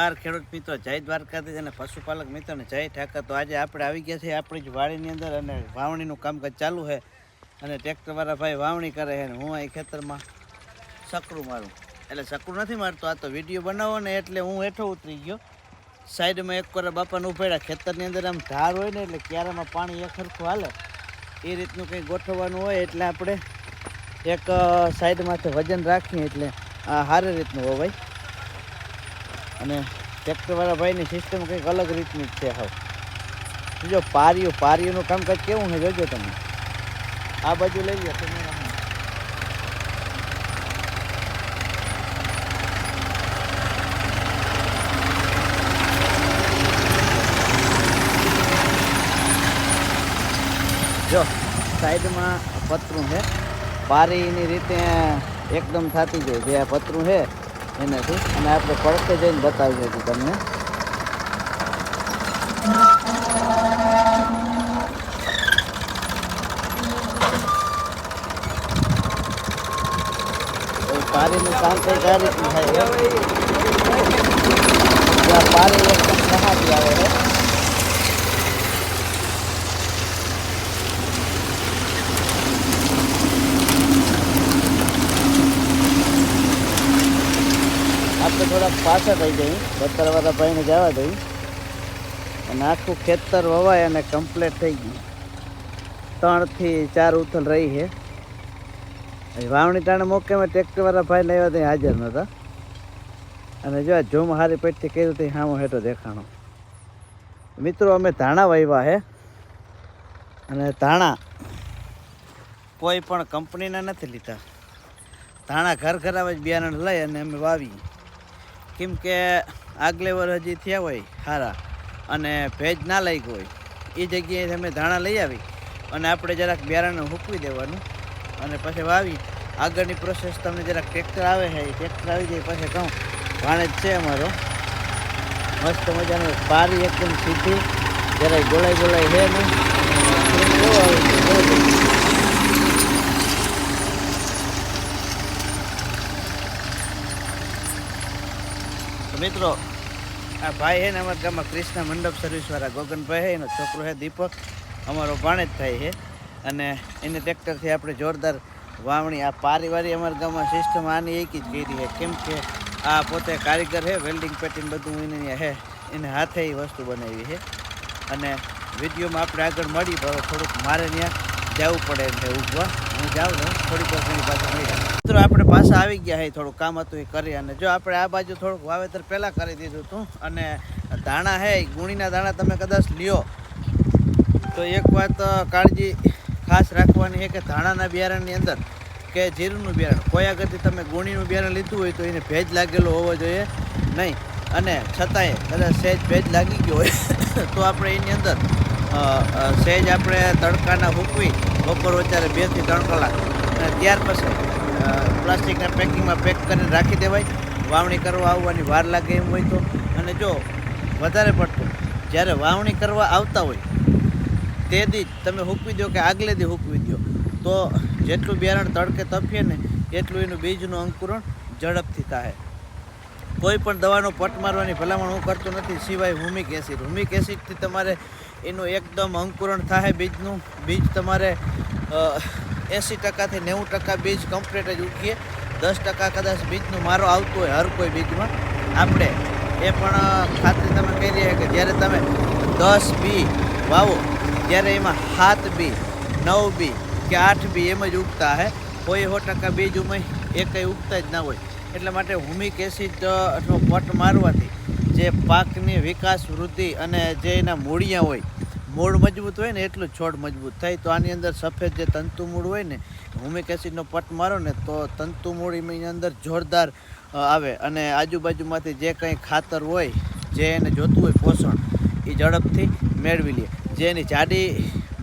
નમસ્કાર ખેડૂત મિત્રો, જય દ્વારકાધીશ અને પશુપાલક મિત્રોને જય ઠાકર. તો આજે આપણે આવી ગયા છીએ આપણી જ વાડીની અંદર અને વાવણીનું કામકાજ ચાલુ છે અને ટ્રેક્ટરવાળા ભાઈ વાવણી કરે છે અને હું અહીં ખેતરમાં સકરું મારું. એટલે સકરું નથી મારતો, આ તો વીડિયો બનાવો ને એટલે હું હેઠો ઉતરી ગયો. સાઈડમાં એક કોરા બાપાને ઉભેડા ખેતરની અંદર આમ ધાર હોય ને એટલે ક્યારામાં પાણી એક સરખું હાલે, એ રીતનું કંઈ ગોઠવવાનું હોય એટલે આપણે એક સાઈડમાંથી વજન રાખીએ એટલે આ સારી રીતનું હોય અને ટ્રેક્ટરવાળા ભાઈની સિસ્ટમ કંઈક અલગ રીતની જ છે હવે. જો પારીઓ પારીઓનું કામકાજ કેવું છે જોજો તમે. આ બાજુ લઈ લો તમે જો, સાઈડમાં પતરું છે. પારીની રીતે એકદમ થતી જાય જે આ પતરું છે એનાથી અને આપણે પડકે જઈને બતાવી દઈશું તમને. તો પારીનું કામ કંઈક આ રીતનું થાય છે જો આ પારી એકદમ સહારી આવે છે આપણે થોડાક પાછા થઈ જઈએ. બતરવાળા ભાઈને જવા દઈ અને આખું ખેતર વવાય અને કમ્પ્લીટ થઈ ગયું. ત્રણથી ચાર ઉથલ રહી છે. વાવણી ટાણે મોકેમાં ટ્રેક્ટરવાળા ભાઈ લેવા ત્યાં હાજર નહોતા. અને જો આ હારી પેટથી કર્યું તે હામો હેઠો દેખાણો. મિત્રો, અમે ધાણા વાવ્યા છે. અને ધાણા કોઈ પણ કંપનીના નથી લીધા. ધાણા ઘર આવે જ બિયારણ લઈ અને અમે વાવી કેમ કે આગલે વર હજી થયા હોય સારા અને ભેજ ના લાગ્યો હોય. એ જગ્યાએ અમે ધાણા લઈ આવી અને આપણે જરાક બિયારણને હૂકવી દેવાનું. અને પછી વાવી. આગળની પ્રોસેસ તમને જરાક ટ્રેક્ટર આવે છે, એ ટ્રેક્ટર આવી જાય પછી કહું. ભાણેજ છે અમારો. મસ્ત મજાનો પારી એકદમ સીધી. જરાય ગોળાઈ ગોળાઈ છે નહીં અને કેવો આવે છે, કેવો છે. તો મિત્રો, આ ભાઈ છે ને અમારા ગામમાં કૃષ્ણ મંડપ સર્વિસવાળા ગોગનભાઈ છે, એનો છોકરો છે દીપક. અમારો ભાણેજ થાય છે. અને એને ટ્રેક્ટરથી આપણે જોરદાર વાવણી, આ પારિવારી અમારા ગામમાં સિસ્ટમ આની એક જ કરી છે. કેમ કે આ પોતે કારીગર છે વેલ્ડિંગ પેટિંગ બધું એને હે એને હાથે એ વસ્તુ બનાવી છે. અને વિડીયોમાં આપણે આગળ મળી હવે થોડુંક મારે ત્યાં જવું પડે છે ઉગવા હું જાઉં ને, થોડીક વાર એની પાસે મળી મિત્રો, આપણે પાછા આવી ગયા છે થોડું કામ હતું એ કરી અને જો આપણે આ બાજુ થોડુંક વાવેતર પહેલાં કરી દીધું હતું અને ધાણા છે ગુણીના દાણા તમે કદાચ લ્યો. તો એક વાત કાળજી ખાસ રાખવાની છે કે ધાણાના બિયારણની અંદર કે જીરુંનું બિયારણ, કોઈ આગળથી તમે ગુણીનું બિયારણ લીધું હોય તો એને ભેજ લાગેલો હોવો જોઈએ નહીં. અને છતાંય કદાચ સહેજ ભેજ લાગી ગયો હોય, તો આપણે એની અંદર સહેજ આપણે તડકાના હૂકવી, બપોર વચારે બેથી ત્રણ કલાક. અને ત્યાર પછી પ્લાસ્ટિકના પેકિંગમાં પેક કરીને રાખી દેવાય. વાવણી કરવા આવવાની વાર લાગે એમ હોય તો. અને જો, વધારે પડતું, જ્યારે વાવણી કરવા આવતા હોય તે દી તમે હૂકવી દો કે આગલે દી હૂકવી દો. તો જેટલું બિયારણ તડકે તપીએ ને, એટલું એનું બીજનું અંકુરણ ઝડપથી થાય. કોઈ પણ દવાનો પટ મારવાની ભલામણ હું કરતો નથી, સિવાય હુમિક એસિડ. હુમિક એસિડથી તમારે એનું એકદમ અંકુરણ થાય, બીજનું, બીજ તમારે એંસી ટકાથી નેવું ટકા બીજ કમ્પ્લીટ જ ઉગીએ દસ ટકા કદાચ બીજનું મારો આવતો હોય હર કોઈ બીજમાં. આપણે એ પણ ખાતરી તમે કહી રહ્યા કે જ્યારે તમે દસ બી વાવો, ત્યારે એમાં સાત બી, નવ બી કે આઠ બી એમ જ ઉગતા હે. કોઈ સો ટકા બીજ ઉમય એ કંઈ ઉગતા જ ના હોય. એટલા માટે હુમિક એસિડ અથવા પટ મારવાથી જે પાકની વિકાસ વૃદ્ધિ અને જે એના મૂળિયા હોય મૂળ મજબૂત હોય ને એટલું છોડ મજબૂત થાય. તો આની અંદર સફેદ જે તંતુ મૂળ હોય ને, હુમિક એસિડનો પટ મારો ને, તો તંતુ મૂળ એની અંદર જોરદાર આવે. અને આજુબાજુમાંથી જે કંઈ ખાતર હોય, જે એને જોતું હોય પોષણ, એ ઝડપથી મેળવી લે. જે એની જાડી,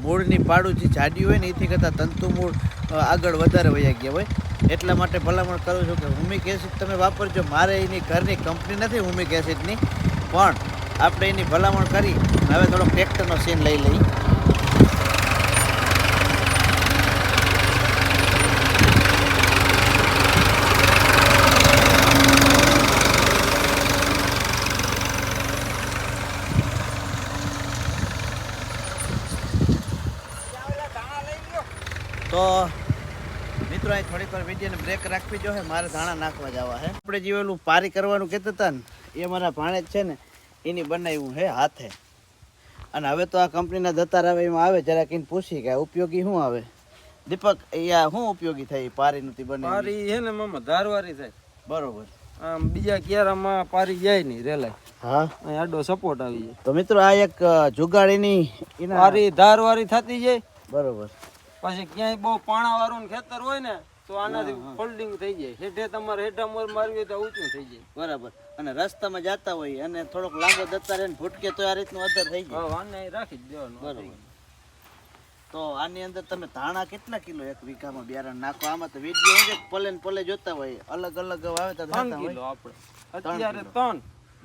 મૂળની પાડું જે જાડી હોય ને, એથી કરતાં તંતુ મૂળ આગળ વધારે વયા ગયા હોય. એટલા માટે ભલામણ કરું છું કે હુમિક એસિડ તમે વાપરજો. મારે એની ઘરની કંપની નથી હુમિક એસિડની, પણ આપણે એની ભલામણ કરી હવે થોડોક ટ્રેક્ટરનો સીન લઈ લઈ. તો મિત્રો, અહીં થોડીક વાર વિડીયોને બ્રેક રાખવી જોઈએ, મારે ધાણા નાખવા જવા છે આપણે જે પારી કરવાનું કહેતા હતા ને, એ મારા ભાણે જ છે ને. એની બનાવ્યું છે હાથે. અને હવે તો આ કંપનીના દતાર આવે જરાક એને પૂછી કે આ ઉપયોગી શું આવે? દીપક એ આ શું ઉપયોગી થાય પારીનું નથી બને પારી છે ને મામા ધારવારી થાય. બરોબર. આમ બીજા ક્યારામાં પારી જાય નહીં રેલાય. હા? અહીં આડો સપોર્ટ આવી જાય. તો મિત્રો આ એક અ, જુગાડીની એના પારી ધારવારી થતી જાય. બરોબર. પછી ક્યાંય બહુ પાણા વાળું ખેતર હોય ને તો આનાથી ફોલ્ડિંગ થઈ જાય. હેઠે તમારે હેઠા મોર મારવી તો ઊંચું થઈ જાય. બરાબર. અને રસ્તામાં જતા હોય અને થોડોક લાંબો જતા રહે ભૂટકે તો આ રીતનું અધર થઈ જાય. આને રાખી જ દેવાનું બરાબર. તો આની અંદર તમે ધાણા કેટલા કિલો એક વીઘામાં બિયારણ નાખો? આમાં તો વીડિયો હોય પલે ને પલે જોતા હોય. અલગ અલગ વાવેતર થતા હોય. કિલો આપણે. અત્યારે ત્રણ.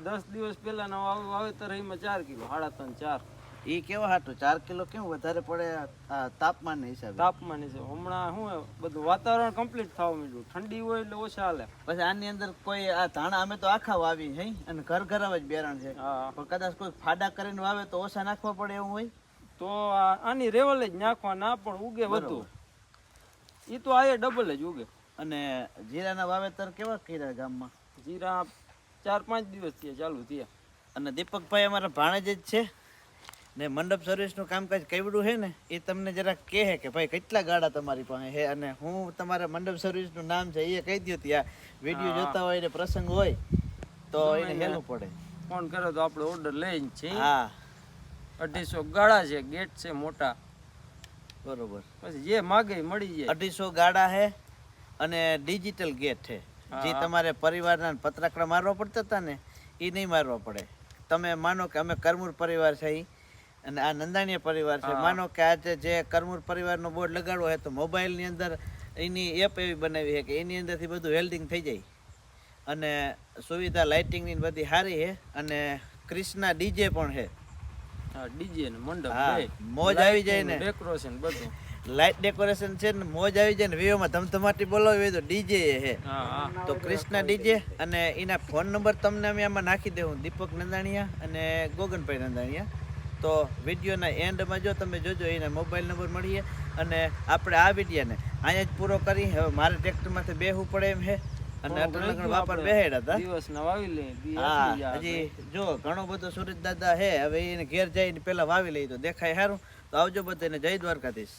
દસ દિવસ પહેલા ના વાવેતર એમાં ચાર કિલો. સાડા ત્રણ ચાર. એ કેવા હાટો? ચાર કિલો કેવું વધારે પડે આ તાપમાન હિસાબે? તાપમાન હિસાબે. હમણાં શું બધું વાતાવરણ કમ્પ્લીટ થવા માંડ્યું. ઠંડી હોય એટલે ઓછા હાલે. પછી આની અંદર કોઈ આ ધાણા અમે તો આખા વાવી હે અને ઘર ઘર જ બેરણ છે. પણ કદાચ કોઈ ફાડા કરીને વાવે તો ઓછા નાખવા પડે એવું હોય? તો આની રેવલ જ નાખવા ના પણ ઉગે વધુ. એ તો આ ડબલ જ ઉગે. અને જીરાના વાવેતર કેવા કર્યા ગામમાં? જીરા ચાર પાંચ દિવસ થયા ચાલુ થયા. અને દીપકભાઈ અમારા ભાણેજ જ છે? ને મંડપ સર્વિસનું કામકાજ કેવડું છે ને એ તમને જરાક કહે કે ભાઈ કેટલા ગાડા તમારી પાસે છે? અને હું તમારા મંડપ સર્વિસનું નામ છે એ કહી દઉં ત્યાં. વીડિયો જોતા હોય ને પ્રસંગ હોય તો એને હેલું પડે. ફોન કરો તો આપણે ઓર્ડર લઈને છે હા. અઢીસો ગાળા છે ગેટ છે મોટા. બરોબર. પછી જે માગે મળી જાય. અઢીસો ગાડા છે અને ડિજિટલ ગેટ છે. જે તમારે પરિવારના પત્રાકડા મારવા પડતા હતા ને એ નહીં મારવા પડે. તમે માનો કે અમે કરમૂર પરિવાર છે ઈ, અને આ નંદાણીય પરિવાર છે. માનો કે આજે જે કરમૂર પરિવારનો બોર્ડ લગાડવો હોય તો મોબાઈલની અંદર એની એપ એવી બનાવી છે કે એની અંદરથી બધું વેલ્ડિંગ થઈ જાય. અને સુવિધા લાઇટિંગની બધી સારી છે અને ક્રિષ્ના ડીજે પણ છે હા ડીજે ને મંડપ મોજ આવી જાય ને. ડેકોરેશન બધું. લાઇટ ડેકોરેશન છે ને મોજ આવી જાય ને. વિવોમાં ધમધમાટી બોલાવી હોય તો ડીજે છે હા હા. તો ક્રિષ્ના ડીજે અને એના ફોન નંબર તમને અમે આમાં નાખી દેવું. દીપક નંદાણીયા અને ગોગનભાઈ નંદાણીયા. તો વિડીયોના એન્ડમાં જો તમે જોજો એને મોબાઈલ નંબર મળીએ અને આપણે આ વિડીયોને અહીંયા જ પૂરો કરી. હવે મારે ટ્રેક્ટરમાંથી બેહવું પડે એમ છે અને અટલ લગ્ન વાપર બેહેડા હતા. દિવસ ના વાવી લે હા. હજી જો ઘણો બધો સુરત દાદા હે હવે એને ઘેર જઈને પેલા વાવી લઈ તો દેખાય સારું. તો આવજો બધાને જય દ્વારકાધીશ.